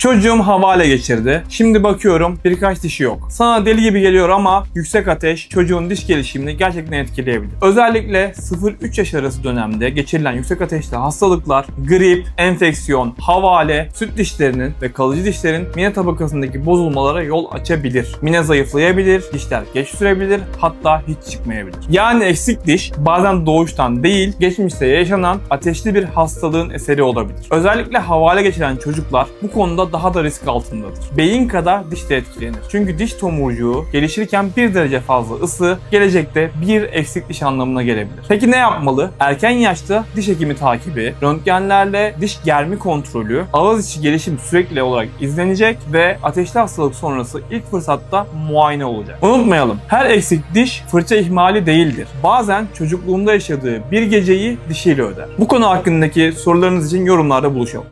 Çocuğum havale geçirdi. Şimdi bakıyorum birkaç dişi yok. Sana deli gibi geliyor ama yüksek ateş çocuğun diş gelişimini gerçekten etkileyebilir. Özellikle 0-3 yaş arası dönemde geçirilen yüksek ateşli hastalıklar, grip, enfeksiyon, havale, süt dişlerinin ve kalıcı dişlerin mine tabakasındaki bozulmalara yol açabilir. Mine zayıflayabilir, dişler geç sürebilir, hatta hiç çıkmayabilir. Yani eksik diş bazen doğuştan değil, geçmişte yaşanan ateşli bir hastalığın eseri olabilir. Özellikle havale geçiren çocuklar bu konuda daha da risk altındadır. Beyin kadar diş de etkilenir. Çünkü diş tomurcuğu gelişirken 1 derece fazla ısı gelecekte bir eksik diş anlamına gelebilir. Peki ne yapmalı? Erken yaşta diş hekimi takibi, röntgenlerle diş germi kontrolü, ağız içi gelişim sürekli olarak izlenecek ve ateşli hastalık sonrası ilk fırsatta muayene olacak. Unutmayalım, her eksik diş fırça ihmali değildir. Bazen çocukluğunda yaşadığı bir geceyi dişiyle öder. Bu konu hakkındaki sorularınız için yorumlarda buluşalım.